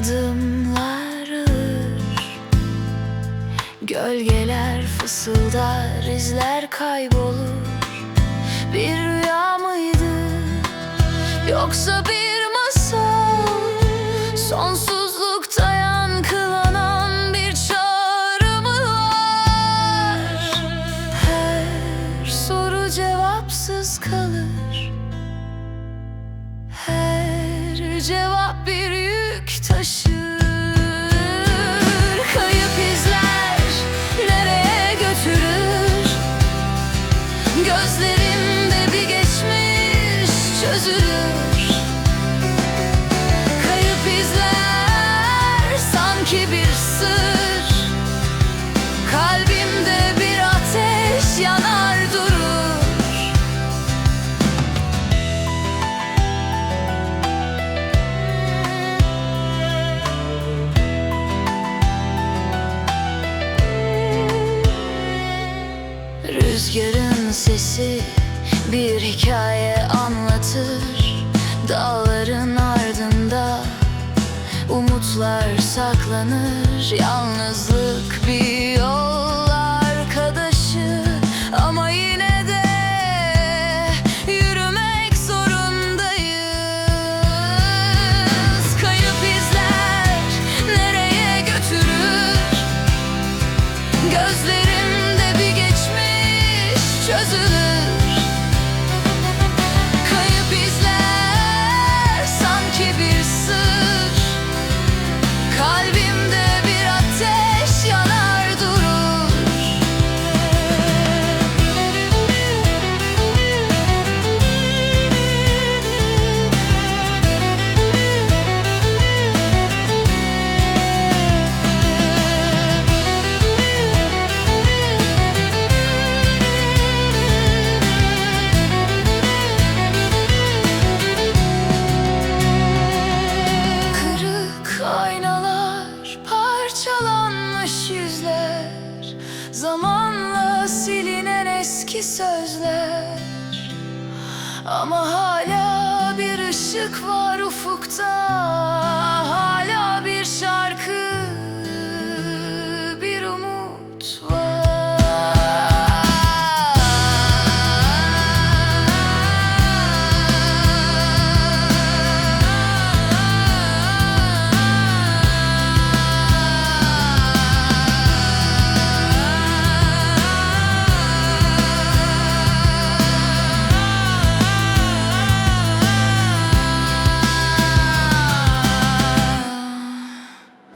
Adımlar ağır Gölgeler fısıldar izler kaybolur. Bir rüya mıydı? Yoksa bir masal. Sonsuzlukta yankılanan bir çağrı var? Her soru cevapsız kalır. Her cevap bir bir sır. Kalbimde bir ateş yanar durur. Rüzgarın sesi bir hikaye anlatır. Dağların ardında umutlar saklanır Yalnızlık bir parçalanmış yüzler Zamanla silinen eski sözler. Ama hala bir ışık var ufukta